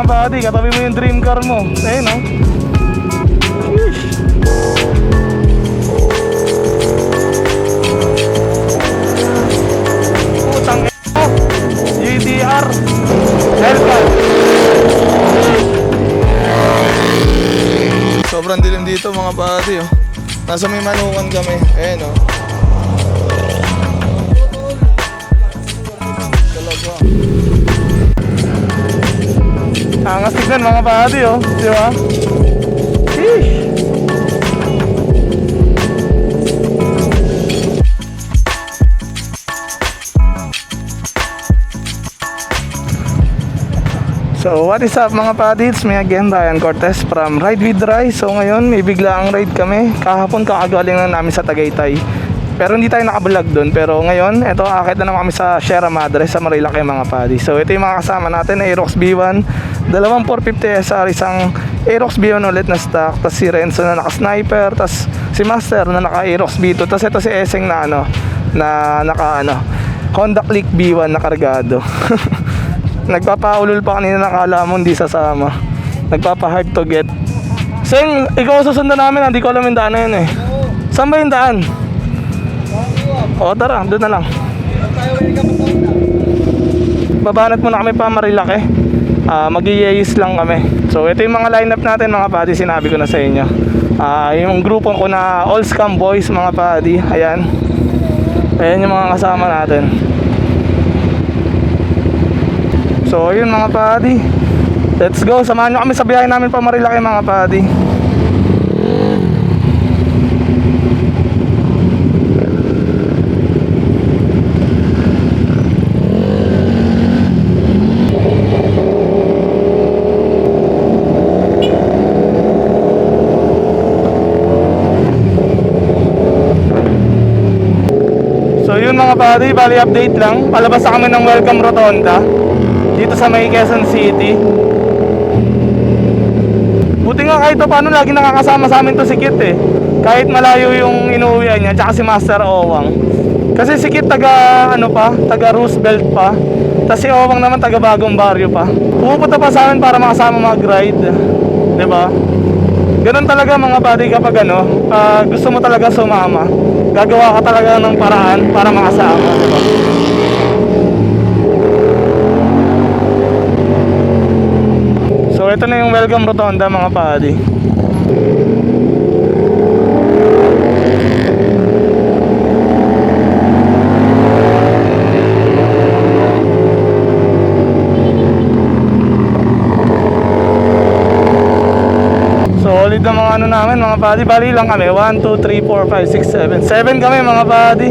Mga buddy, katabi mo yung dream car mo. Ayun no. Sheesh. Putang mo. GTR. Hellcat. Sobrang dilim dito mga buddy oh. Nasa may manukan kami. Ayan oh. Talaga. Angas tignan mga buddy oh. Di ba? So what is up mga buddy? It's me again, Ryan Cortez from Ride with Rai. So ngayon may bigla ang ride kami. Kahapon kakagaling lang namin sa Tagaytay. Pero hindi tayo nakablog doon. Pero ngayon, eto akit na naman kami sa Sierra Madre sa Marilake mga buddy. So ito yung mga kasama natin, Aerox B1, dalawang 450 SR, isang Aerox B1 ulit na stock, tapos si Renzo na naka-sniper, tapos si Master na naka-Aerox B2, tapos ito si Eseng na ano, na naka ano, Honda Click B1 na kargado. Nagpapaulol pa kanina nakala mo hindi sasama. Nagpapa-hard to get. Seng, ikaw susundan namin, hindi ko alam yung daan na yun eh. Saan ba yung daan? O tara, doon na lang. Babanat muna kami pa Marilake. Ah, mag-iayos lang kami. So ito yung mga lineup natin mga padi, sinabi ko na sa inyo. Ah, yung grupo ko na All Scam Boys mga padi. Ayan. Ayan yung mga kasama natin. So yun mga padi. Let's go. Samahan nyo kami sa biyahe namin pa Marilake mga padi. So yun mga buddy, bali update lang. Palabas na kami ng Welcome Rotonda dito sa may Quezon City. Buti nga kahit pa paano lagi nakakasama sa amin to si Kit eh. Kahit malayo yung inuwian niya, tsaka si Master Owang. Kasi si Kit taga ano pa, taga Roosevelt pa. Tapos si Owang naman taga Bagong Barrio pa. Pumupunta pa sa amin para makasama mag-ride. 'Di ba? Ganun talaga mga buddy kapag ano, ah, gusto mo talaga sumama. Gagawa ka talaga ng paraan para makasama, di ba? So ito na yung welcome rotonda mga buddy. Solid na mga ano namin mga buddy. Bali lang kami. 1, 2, 3, 4, 5, 6, 7. 7 kami mga buddy.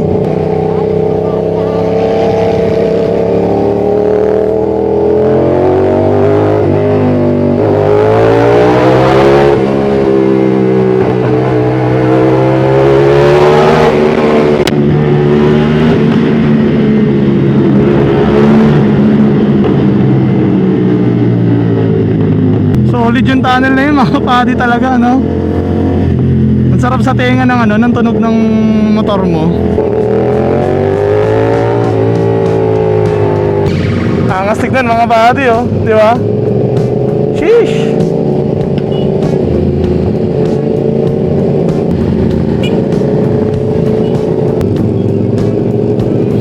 Solid yung tunnel na yun mga buddy talaga no. Sarap sa tenga ng ano, ng tunog ng motor mo. Angas tignan mga buddy oh, di ba? Sheesh!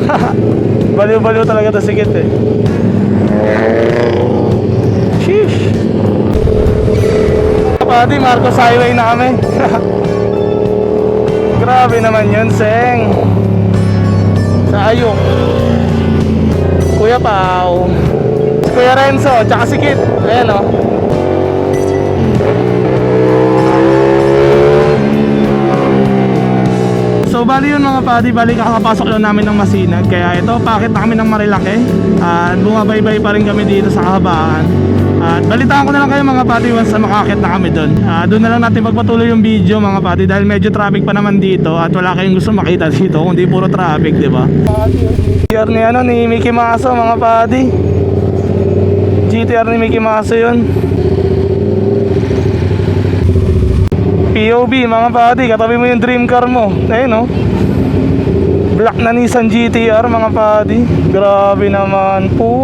Baliw-baliw talaga to sikit eh. Sheesh! Pati Marcos Highway na kami. Grabe naman yun, Seng. Sa ayok. Kuya Pao. Kuya Renzo, tsaka si Kit. Ayan o. So bali yun mga padi, bali kakapasok lang namin ng Masinag Kaya ito, pakit na kami ng Marilake At bumabaybay pa rin kami dito sa kahabaan At balitaan ko na lang kayo mga padi once na makakit na kami doon Ah, Doon na lang natin magpatuloy yung video mga padi Dahil medyo traffic pa naman dito At wala kayong gusto makita dito Kundi puro traffic, di ba? GTR ni ano, ni Mickey Maso mga padi GTR ni Mickey Maso yun POV mga padi, katabi mo yung dream car mo. Ayun no. Black na Nissan GTR mga padi. Grabe naman po.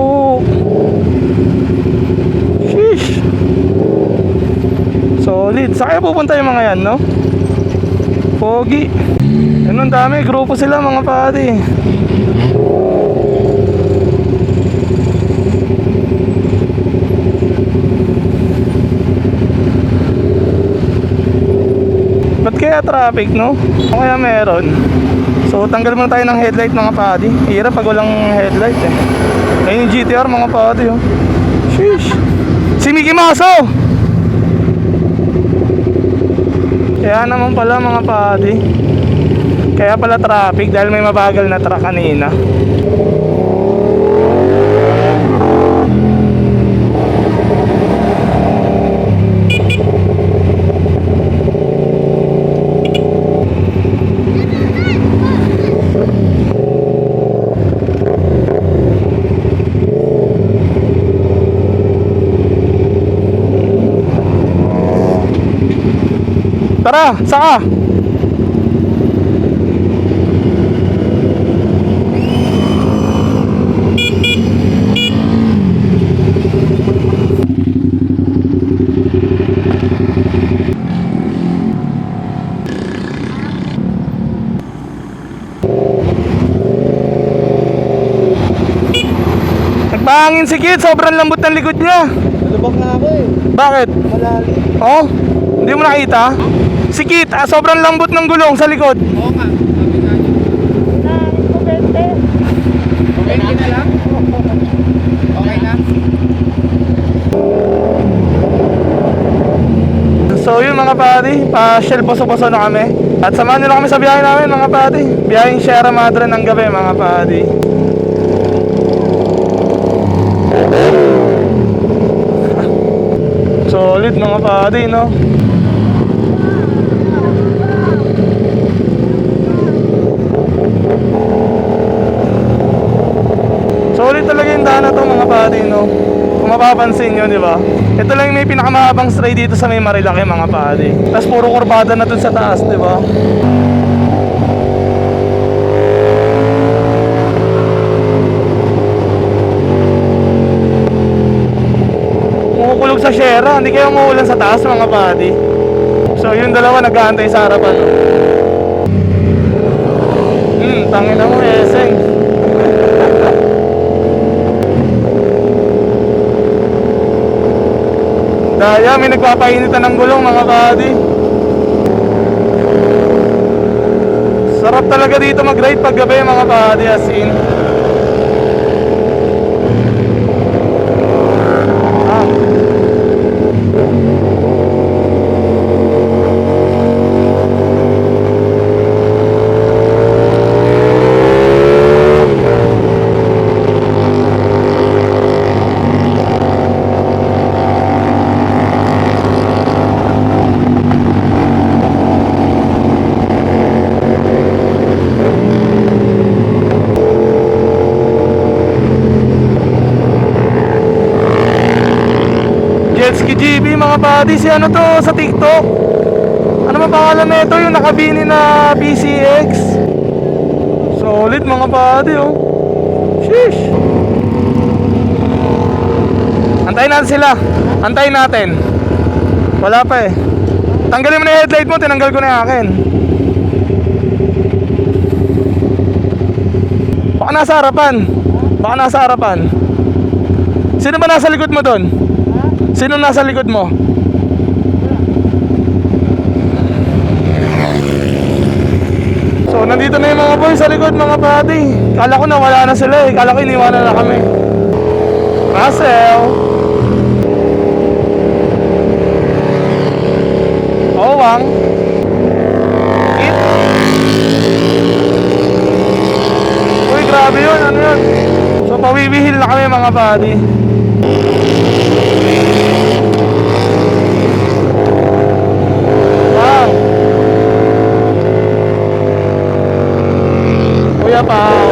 Sa kaya pupunta yung mga yan, no? Pogi. Yan ang dami, grupo sila mga pati. Ba't kaya traffic, no? O kaya meron? So, tanggal muna tayo ng headlight mga padi. Hirap pag walang headlight eh. Ayun yung GTR mga padi, oh. Sheesh. Si Mickey Mouse, oh! Kaya naman pala mga padi. Kaya pala traffic dahil may mabagal na truck kanina. Tara, saka! Nagpahangin si Kid, sobrang lambot ng likod niya. Nalubak na ako eh. Bakit? Malalim. Oh, hindi mo nakita? Si Kit, ah, sobrang lambot ng gulong sa likod. Oo nga. Okay na lang? Okay na? So yun mga pati, pa-shell poso-poso na kami. At samahan nyo na kami sa biyahe namin mga pati. Biyaheng Sierra Madre ng gabi mga pati. Solid mga pati, no? Daan na to mga pati, no? Kung mapapansin nyo, di ba? Ito lang yung may pinakamahabang stray dito sa may Marilaki, mga pati. Tapos puro kurbada na dun sa taas, di ba? Kumukulog sa Sierra, hindi kayo umuulan sa taas, mga pati. So, yung dalawa nag-aantay sa harapan. Hmm, tangin na mo, Eseng. Daya, may nagpapainitan ng gulong mga buddy. Sarap talaga dito mag-ride pag gabi mga buddy as in. Ah. Jetski GB mga buddy, si ano to sa TikTok? Ano ba pangalan na ito? Yung nakabini na BCX? Solid mga buddy oh. Sheesh. Antayin natin sila. Antayin natin. Wala pa eh. Tanggalin mo na yung headlight mo, tinanggal ko na yung akin. Baka nasa harapan. Baka nasa harapan. Sino ba nasa likod mo doon? Sino nasa likod mo? So, nandito na yung mga boys sa likod, mga buddy. Kala ko nawala na sila eh. Kala ko iniwanan na kami. Marcel. Owang. It. Uy, grabe yun. Ano yun? So, pawiwihil na kami mga buddy. Wow. Kuya Pao.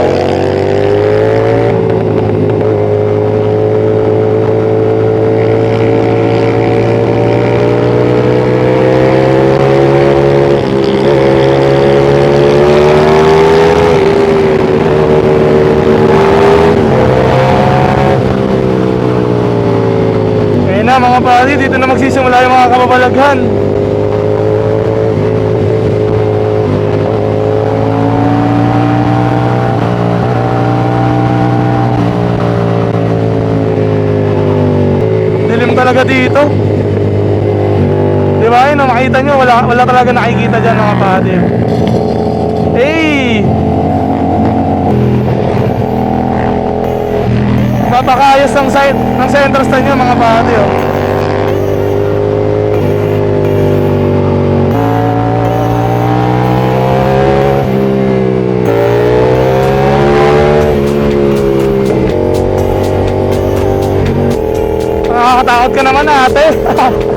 Ayun na mga pari, dito na magsisimula yung mga kababalaghan. talaga dito. Di ba? Yun, makita nyo, wala, wala talaga nakikita dyan mga pati. Hey! Papakayos ng site ng center stand nyo mga pati. Oh. Nakakatakot ka naman ate.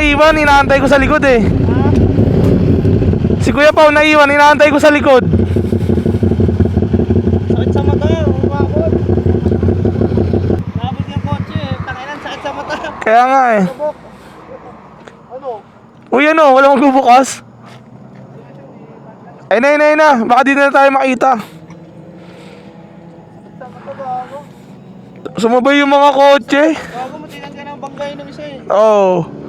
naiwan, inaantay ko sa likod eh. Si Kuya Pao naiwan, inaantay ko sa likod. Sakit sa mata, umakot. Nabot yung kotse, tanginan sakit sa mata. Kaya nga eh. Ano? Uy ano, wala magbubukas. Ay na, ay na, ay na. Baka di na tayo makita. Bago. Sumabay yung mga kotse. Bago mo tinanggan ng banggay ng isa eh. Oh.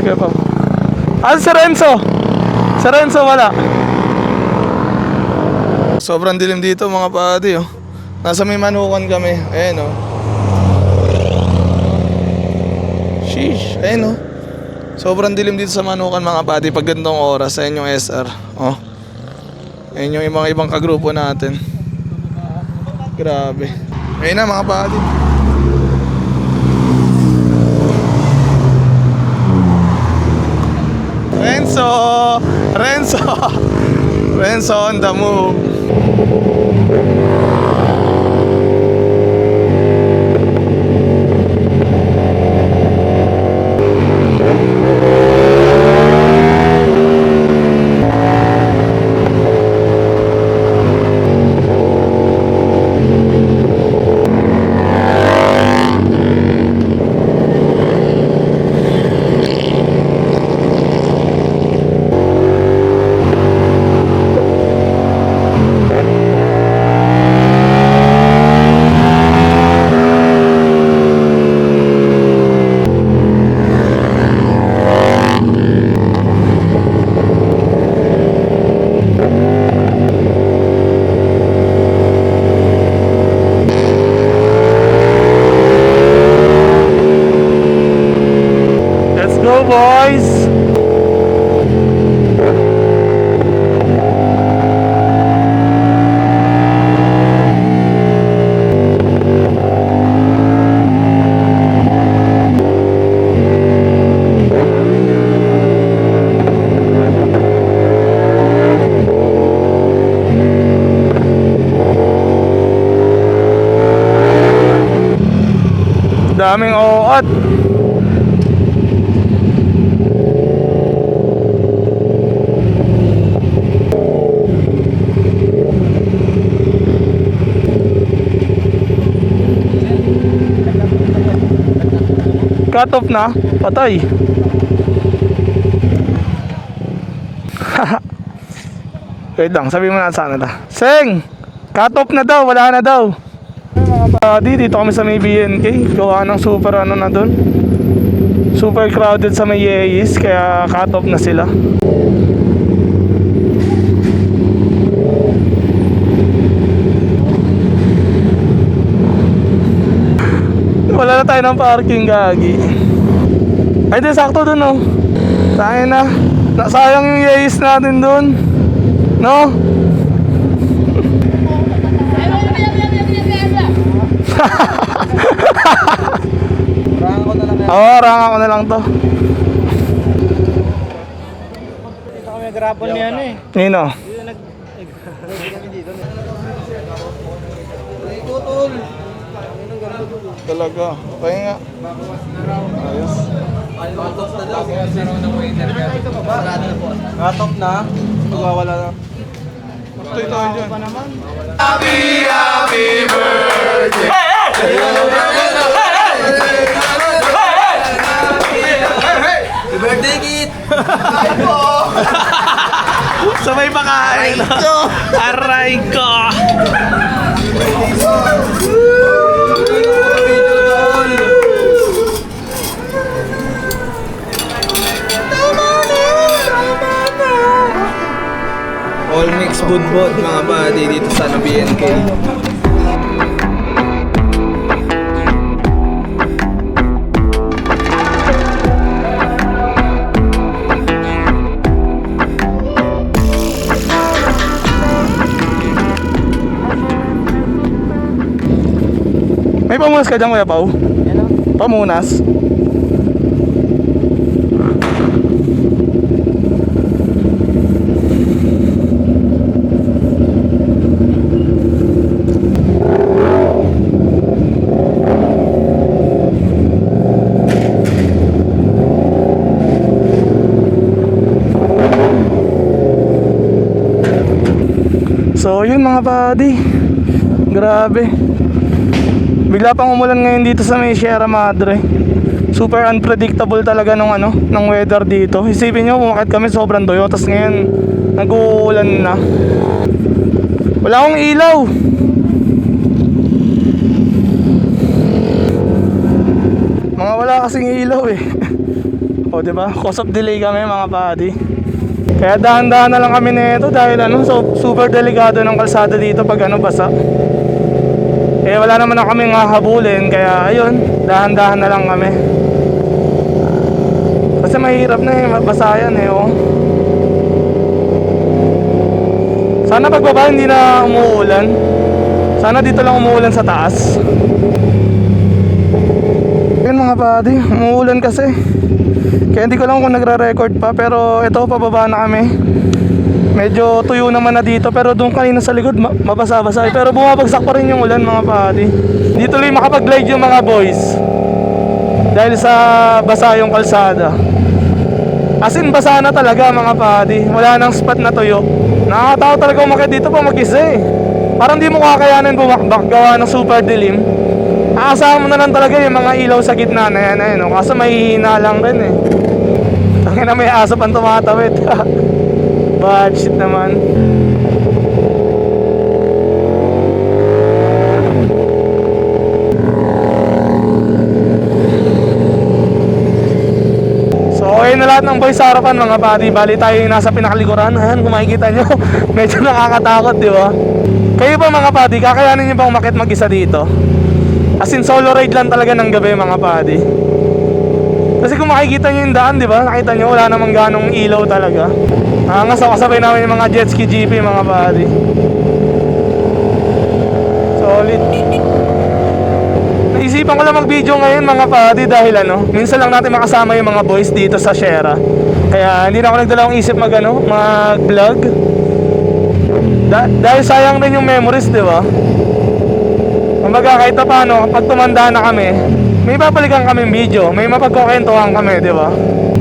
Let's go pa. Ah, si Renzo. Si Renzo wala. Sobrang dilim dito mga pati oh. Nasa may manukan kami. Ayan oh. Sheesh. Ayan oh. Sobrang dilim dito sa manukan mga pati pag gandong oras. Ayan yung SR. Oh. Ayan yung mga ibang kagrupo natin. Grabe. Ayan na mga pati. Renzo! Renzo! Renzo on the move. Let's go boys. Daming oot. Cut off na, patay. Wait lang, sabi mo na sana na. Seng! Cut off na daw, wala na daw. Buddy, dito kami sa may BNK. Gawa ng super ano na dun. Super crowded sa may Yeis, kaya cut off na sila. Wala na tayo ng parking gagi. Ay, di, sakto dun, oh. Sayang na. Sayang yung Yeis natin dun. No? Rangan ko na lang yan. Oo, ranga ko na lang to. Dito kami nag-grapple ni ano eh. Nino. Tutol. Talaga. Kaya nga. Ayos. Katop na. Magwawala na. Tuloy tayo dyan. Pa naman. Sabay pakain. Aray ko. All mix budbod mga buddy dito sa BNK. May pamunas ka dyan, Kuya Pau? Yan o. Pamunas? So yun mga buddy Grabe Bigla pang umulan ngayon dito sa may Sierra Madre. Super unpredictable talaga nung ano, ng weather dito. Isipin nyo, umakit kami sobrang doyo, tapos ngayon, nag-uulan na. Wala akong ilaw. Mga wala kasing ilaw eh. o, di ba? Cause of delay kami mga buddy. Kaya dahan-dahan na lang kami nito dahil ano, so, super delikado ng kalsada dito pag ano basa. Eh wala naman na kaming hahabulin kaya ayun, dahan-dahan na lang kami. Kasi mahirap na eh, mabasa yan eh oh. Sana pagbaba hindi na umuulan. Sana dito lang umuulan sa taas. Yun mga buddy, umuulan kasi. Kaya hindi ko lang kung nagre-record pa pero ito pababa na kami. Medyo tuyo naman na dito pero doon kanina sa likod ma- mabasa-basa eh. pero bumabagsak pa rin yung ulan mga padi. Dito lang makapag-glide yung mga boys. Dahil sa basa yung kalsada. As in basa na talaga mga padi. Wala nang spot na tuyo. Nakakatawa talaga umakit dito pa mag-isa eh. Parang di mo kakayanin bumakbak gawa ng super dilim. Aasahan mo na lang talaga yung mga ilaw sa gitna na yan. Ayun, oh. Kaso mahihina lang rin eh. Tangin na may aso pang tumatawid. Bad shit naman. Na lahat ng boys sa harapan mga buddy. Bali tayo yung nasa pinakalikuran. Ayan, kung makikita nyo, medyo nakakatakot, di ba? Kayo ba mga buddy, kakayanin nyo ba umakit mag-isa dito? As in, solo ride lang talaga ng gabi mga buddy. Kasi kung makikita nyo yung daan, di ba? Nakita nyo, wala namang ganong ilaw talaga. Nga sa kasabay namin yung mga jet ski GP, mga buddy. Solid. Naisipan ko lang mag-video ngayon mga buddy dahil ano, minsan lang natin makasama yung mga boys dito sa Shera. Kaya hindi na ako nagdalawang isip mag ano, mag-vlog. Da- dahil sayang din yung memories, di ba? Kumbaga kahit pa paano, kapag tumanda na kami, may babalikan kami video, may mapagkukwentuhan kami, di ba?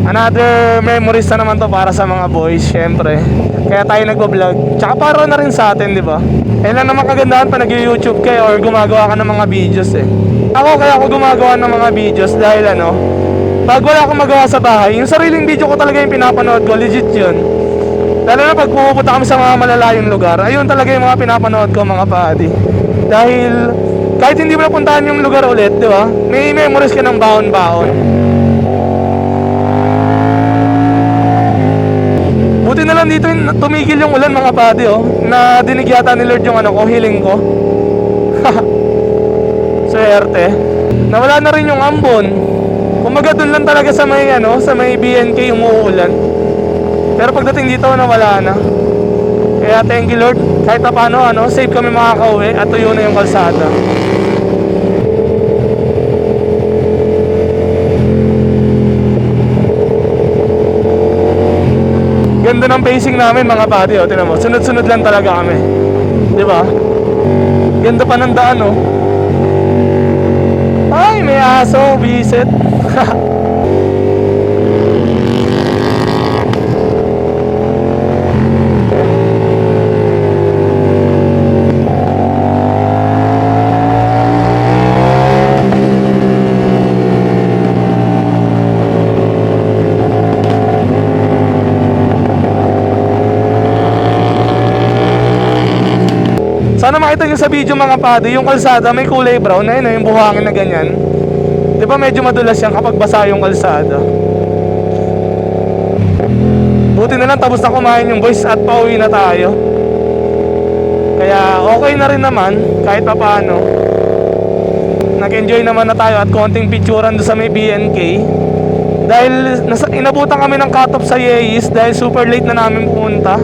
Another memories na naman to para sa mga boys, syempre. Kaya tayo nagbo-vlog. Tsaka para na rin sa atin, di ba? Eh lang naman kagandahan pa nag-YouTube kayo or gumagawa ka ng mga videos eh. Ako kaya ako gumagawa ng mga videos dahil ano, pag wala akong magawa sa bahay, yung sariling video ko talaga yung pinapanood ko, legit yun. Lalo na pag pumupunta kami sa mga malalayong lugar, ayun talaga yung mga pinapanood ko mga paadi. Dahil kahit hindi mo napuntahan yung lugar ulit, di ba? May memories ka ng baon-baon. Buti na lang dito tumigil yung ulan mga padi oh, na dinig yata ni Lord yung ano ko, healing ko. Swerte. Nawala na rin yung ambon. Kumaga doon lang talaga sa may ano, sa may BNK umuulan. Pero pagdating dito nawala na. Kaya thank you Lord. Kahit na paano ano, safe kami makakauwi at tuyo na yung kalsada. Ganda ng pacing namin mga pati, oh. Tinan mo, sunod-sunod lang talaga kami. Di ba? Ganda pa ng daan, oh. Ay, may aso, bisit. Sana makita nyo sa video mga padi, yung kalsada may kulay brown na yun, yung buhangin na ganyan. Di ba medyo madulas yan kapag basa yung kalsada? Buti na lang tapos na kumain yung boys at pauwi na tayo. Kaya okay na rin naman kahit pa paano. Nag-enjoy naman na tayo at konting picturean doon sa may BNK. Dahil nasa, inabutan kami ng cut-off sa Yeis dahil super late na namin pumunta.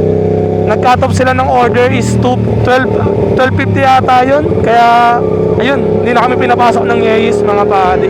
Nag-cut off sila ng order is 2, 12, 12.50 yata yun. Kaya, ayun, hindi na kami pinapasok ng Yeis mga padi.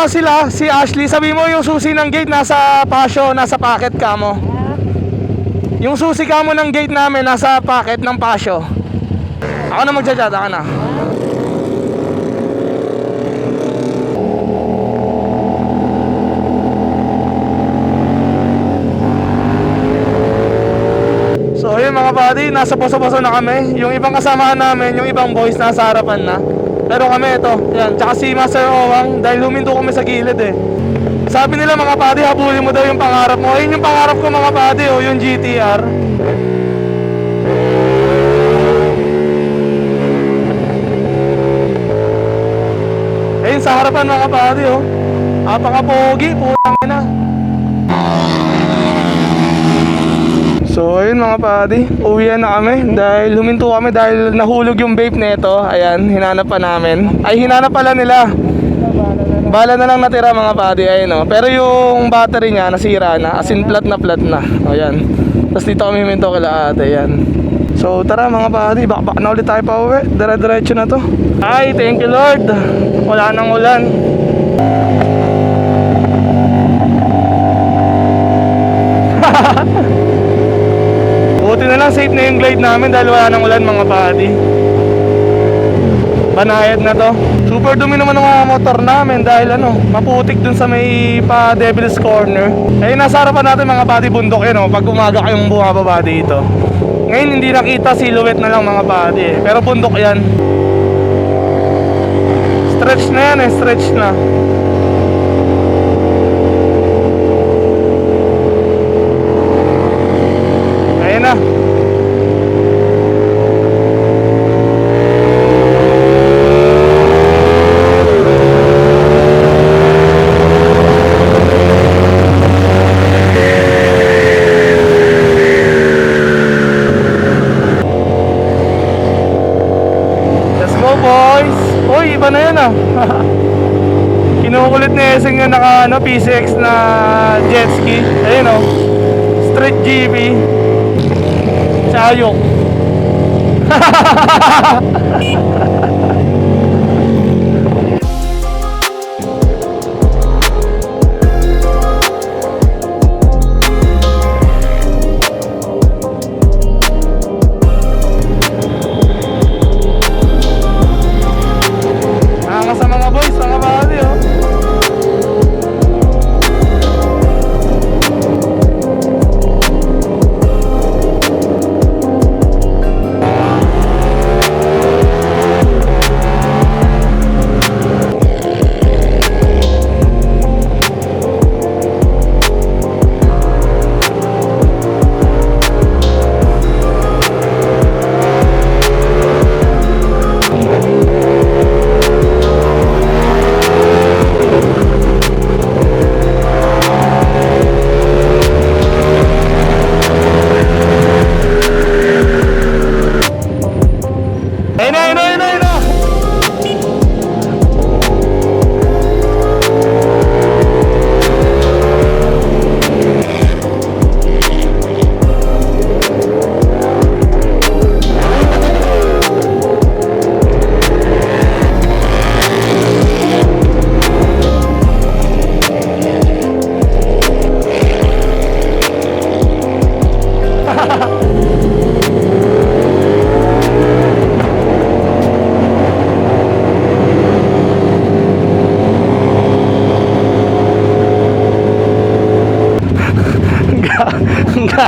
Mo sila, si Ashley. Sabi mo yung susi ng gate nasa pasyo, nasa packet ka mo. Yung susi ka mo ng gate namin nasa packet ng pasyo. Ako na magchat-chat, ako na. So ayun mga buddy, nasa poso-poso na kami. Yung ibang kasamahan namin, yung ibang boys nasa harapan na. Pero kami ito, yan, tsaka si Master Owang dahil huminto kami sa gilid eh. Sabi nila mga buddy, habulin mo daw yung pangarap mo. Ayun yung pangarap ko mga buddy, oh, yung GTR. Ayun sa harapan mga buddy, oh. Apaka-pogi, putang ina. So ayun mga padi, uwian na kami dahil huminto kami dahil nahulog yung vape nito. Ayan, hinanap pa namin. Ay hinanap pala nila. Bala na lang natira mga padi, ayun oh. Pero yung battery niya nasira na, as in flat na flat na. O yan. Tapos dito kami huminto kila ate, yan. So tara mga padi, bakbak na ulit tayo pa uwi. Dire-diretso na to. Ay, thank you Lord. Wala nang ulan. Buti na lang safe na yung glide namin dahil wala nang ulan mga padi. Banayad na to. Super dumi naman ng mga motor namin dahil ano, maputik dun sa may pa Devil's Corner. Eh nasa harapan natin mga padi bundok yun oh, pag umaga kayong bumababa dito. Ngayon hindi nakita silhouette na lang mga padi eh. Pero bundok yan. Stretch na yan eh, stretch na. Ayun na. Let's go boys! Uy, iba na yan ah. Naka ano, PCX na jet ski. Ayun o. Street GB. Sa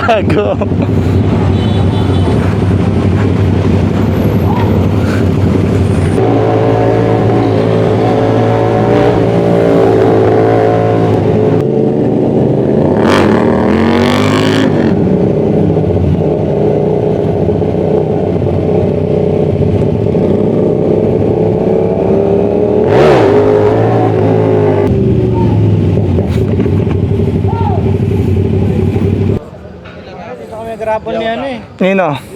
Gago. Dito kami grabon ni ano eh. Nino.